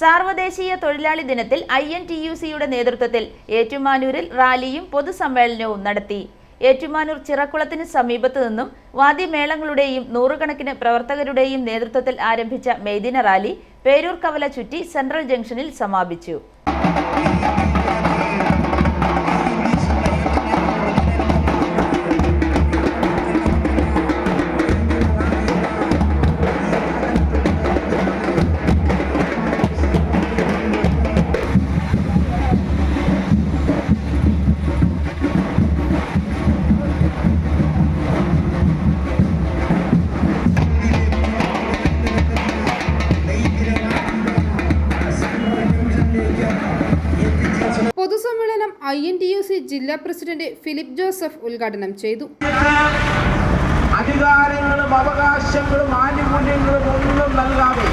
സാർവദേശീയ തൊഴിലാളി ദിനത്തിൽ I N T U സിയുടെ നേതൃത്വത്തിൽ ഏറ്റുമാനൂരിൽ റാലിയും പൊതുസമ്മേളനവും നടത്തി. ഏറ്റുമാനൂർ ചിറക്കുളത്തിന് സമീപത്തു നിന്നും വാദ്യമേളങ്ങളുടെയും നൂറുകണക്കിന് പ്രവർത്തകരുടെയും നേതൃത്വത്തിൽ ആരംഭിച്ച മെയ്ദിന റാലി പേരൂർ കവല ചുറ്റി സെൻട്രൽ ജംഗ്ഷനിൽ സമാപിച്ചു. I N T U C ജില്ലാ പ്രസിഡന്റ് ഫിലിപ്പ് ജോസഫ് ഉദ്ഘാടനം ചെയ്തു. അധികാരങ്ങളും അവകാശങ്ങളും ആനുകൂല്യങ്ങളും ഒന്നും നൽകാതെ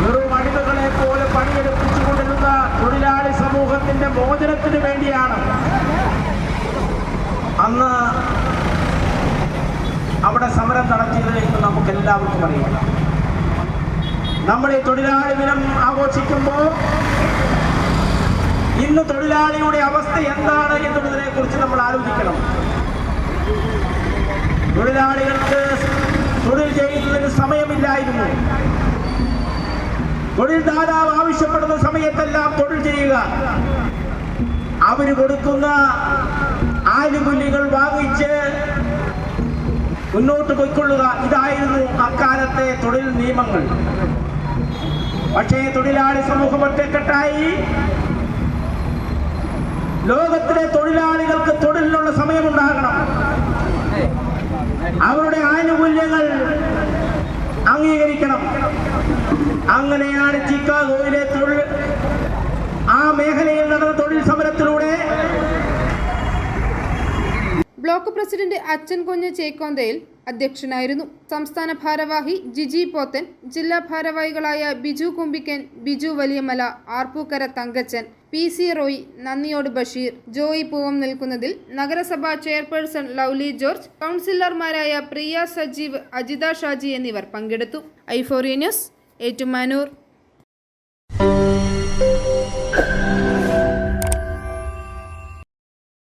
വെറും അടിമകളെ പോലെ പണിയെടുപ്പിച്ചുകൊണ്ടിരുന്ന തൊഴിലാളി സമൂഹത്തിന്റെ മോചനത്തിന് വേണ്ടിയാണ് അന്ന് അവിടെ സമരം നടത്തിയത് എന്ന് നമുക്ക് എല്ലാവർക്കും അറിയാം. നമ്മൾ ഈ തൊഴിലാളി ദിനം ആഘോഷിക്കുമ്പോൾ ഇന്ന് തൊഴിലാളിയുടെ അവസ്ഥ എന്താണ് എന്നുള്ളതിനെ കുറിച്ച് നമ്മൾ ആലോചിക്കണം. തൊഴിലാളികൾക്ക് തൊഴിൽ ചെയ്യുന്നതിന് സമയമില്ലായിരുന്നു. തൊഴിൽ ദാതാവ് ആവശ്യപ്പെടുന്ന സമയത്തെല്ലാം തൊഴിൽ ചെയ്യുക. അവർ കൊടുക്കുന്ന ആനുകൂല്യങ്ങൾ വാങ്ങിച്ച് മുന്നോട്ട് പോയിക്കൊള്ളുക. ഇതായിരുന്നു അക്കാലത്തെ തൊഴിൽ നിയമങ്ങൾ. പക്ഷേ തൊഴിലാളി സമൂഹം ഒറ്റക്കെട്ടായി. ലോകത്തിലെ തൊഴിലാളികൾക്ക് തൊഴിലിനുള്ള സമയമുണ്ടാകണം. അവരുടെ ആനുകൂല്യങ്ങൾ അംഗീകരിക്കണം. അങ്ങനെയാണ് ചിക്കാഗോയിലെ തൊഴിൽ ആ മേഖലയിൽ ബ്ലോക്ക് പ്രസിഡന്റ് അച്ഛൻ കുഞ്ഞ് ചേക്കോന്തയിൽ അധ്യക്ഷനായിരുന്നു. സംസ്ഥാന ഭാരവാഹി ജിജി പോത്തൻ ജില്ലാ ഭാരവാഹികളായ ബിജു കുമ്പിക്കൻ ബിജു വലിയമല ആർപ്പൂക്കര തങ്കച്ചൻ പി സി റോയ് നന്ദിയോട് ബഷീർ ജോയി പൂവം നിൽക്കുന്നതിൽ നഗരസഭാ ചെയർപേഴ്സൺ ലൗലി ജോർജ് കൗൺസിലർമാരായ പ്രിയ സജീവ് അജിത ഷാജി എന്നിവർ പങ്കെടുത്തു. ഐഫോറിയ ന്യൂസ് ഏറ്റുമാനൂർ.